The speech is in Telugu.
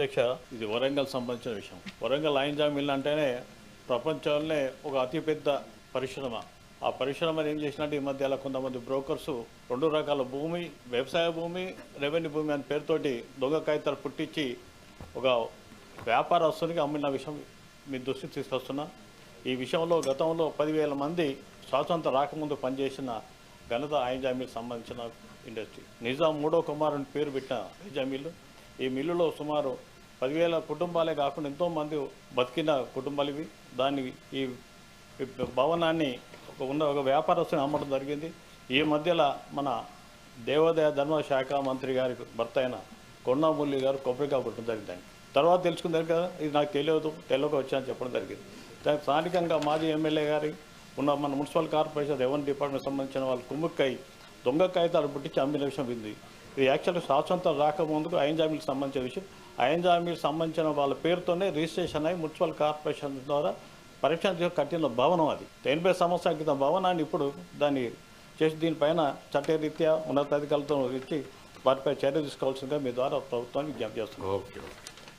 అధ్యక్ష ఇది వరంగల్ సంబంధించిన విషయం. వరంగల్ ఐంజా మిల్ అంటేనే ప్రపంచంలోనే ఒక అతిపెద్ద పరిశ్రమ. ఆ పరిశ్రమను ఏం చేసినట్టు ఈ మధ్య అలా కొంతమంది బ్రోకర్స్ రెండు రకాల భూమి వ్యవసాయ భూమి రెవెన్యూ భూమి అనే పేరుతోటి దొంగ కాగితాలు పుట్టించి ఒక వ్యాపారస్తునికి అమ్మిన విషయం మీ దృష్టికి తీసుకొస్తున్నా. ఈ విషయంలో గతంలో పదివేల మంది స్వాతంత్రం రాకముందు పనిచేసిన ఘనత ఐంజా మిల్ సంబంధించిన ఇండస్ట్రీ నిజాం మూడో కుమారుని పేరు పెట్టిన ఐంజా ఈ మిల్లులో సుమారు పదివేల కుటుంబాలే కాకుండా ఎంతోమంది బతికిన కుటుంబాలు ఇవి. దాన్ని ఈ భవనాన్ని ఒక ఉన్న ఒక వ్యాపారస్తుని అమ్మడం జరిగింది. ఈ మధ్యలో మన దేవాదాయ ధర్మ శాఖ మంత్రి గారి భర్త అయిన కొండామురళి గారు కొబ్బరికాయ కొట్టడం జరిగింది తర్వాత తెలుసుకుంది కదా ఇది నాకు తెలియదు తెలియక వచ్చానని చెప్పడం జరిగింది. దానికి స్థానికంగా మాజీ ఎమ్మెల్యే గారి ఉన్న మన మున్సిపల్ కార్పొరేషన్ రెవెన్యూ డిపార్ట్మెంట్ సంబంధించిన వాళ్ళు కుమ్ముక్కై దొంగ కాగితాలు పుట్టించి అమ్మిన విషయం ఉంది ఇది యాక్చువల్గా స్వాతంత్రం రాకముందుకు ఐఎన్జామీలకు సంబంధించిన విషయం. అయన్ జామీలకు సంబంధించిన వాళ్ళ పేరుతోనే రిజిస్ట్రేషన్ అయి మున్సిపల్ కార్పొరేషన్ ద్వారా పరీక్ష కట్టిన భవనం అది. ఎనభై సంవత్సరాల క్రితం భవనాన్ని ఇప్పుడు దాన్ని చేసి దీనిపైన చట్టరీత్యా ఉన్నతాధికారులతో ఇచ్చి వాటిపై చర్య తీసుకోవాల్సిందిగా మీ ద్వారా ప్రభుత్వానికి విజ్ఞప్తి చేస్తున్నాం. ఓకే.